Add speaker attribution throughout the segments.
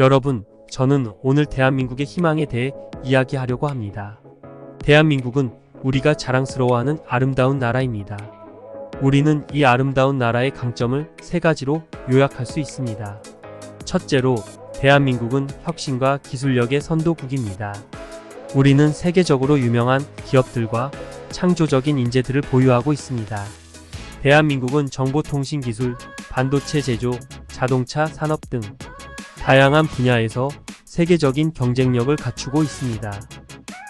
Speaker 1: 여러분, 저는 오늘 대한민국의 희망에 대해 이야기하려고 합니다. 대한민국은 우리가 자랑스러워하는 아름다운 나라입니다. 우리는 이 아름다운 나라의 강점을 세 가지로 요약할 수 있습니다. 첫째로, 대한민국은 혁신과 기술력의 선도국입니다. 우리는 세계적으로 유명한 기업들과 창조적인 인재들을 보유하고 있습니다. 대한민국은 정보통신기술, 반도체 제조, 자동차 산업 등 다양한 분야에서 세계적인 경쟁력을 갖추고 있습니다.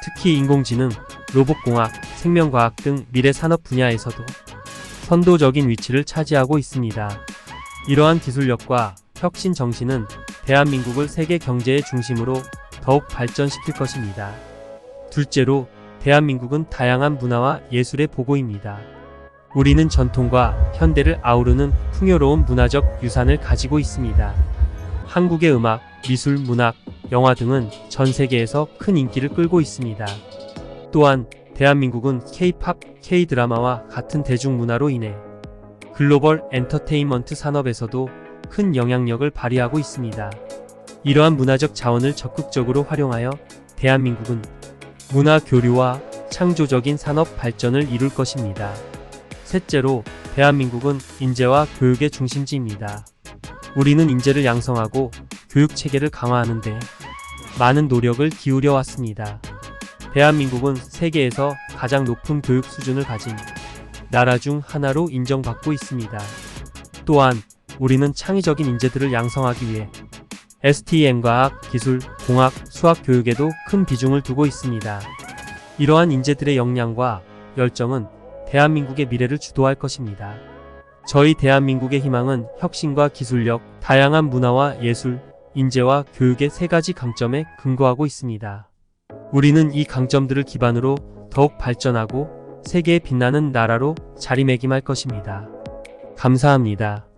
Speaker 1: 특히 인공지능, 로봇공학, 생명과학 등 미래 산업 분야에서도 선도적인 위치를 차지하고 있습니다. 이러한 기술력과 혁신 정신은 대한민국을 세계 경제의 중심으로 더욱 발전시킬 것입니다. 둘째로, 대한민국은 다양한 문화와 예술의 보고입니다. 우리는 전통과 현대를 아우르는 풍요로운 문화적 유산을 가지고 있습니다. 한국의 음악, 미술, 문학, 영화 등은 전 세계에서 큰 인기를 끌고 있습니다. 또한 대한민국은 K-팝, K-드라마와 같은 대중문화로 인해 글로벌 엔터테인먼트 산업에서도 큰 영향력을 발휘하고 있습니다. 이러한 문화적 자원을 적극적으로 활용하여 대한민국은 문화 교류와 창조적인 산업 발전을 이룰 것입니다. 셋째로 대한민국은 인재와 교육의 중심지입니다. 우리는 인재를 양성하고 교육 체계를 강화하는 데 많은 노력을 기울여 왔습니다. 대한민국은 세계에서 가장 높은 교육 수준을 가진 나라 중 하나로 인정받고 있습니다. 또한 우리는 창의적인 인재들을 양성하기 위해 STM 과학, 기술, 공학, 수학 교육에도 큰 비중을 두고 있습니다. 이러한 인재들의 역량과 열정은 대한민국의 미래를 주도할 것입니다. 저희 대한민국의 희망은 혁신과 기술력, 다양한 문화와 예술, 인재와 교육의 세 가지 강점에 근거하고 있습니다. 우리는 이 강점들을 기반으로 더욱 발전하고 세계에 빛나는 나라로 자리매김할 것입니다. 감사합니다.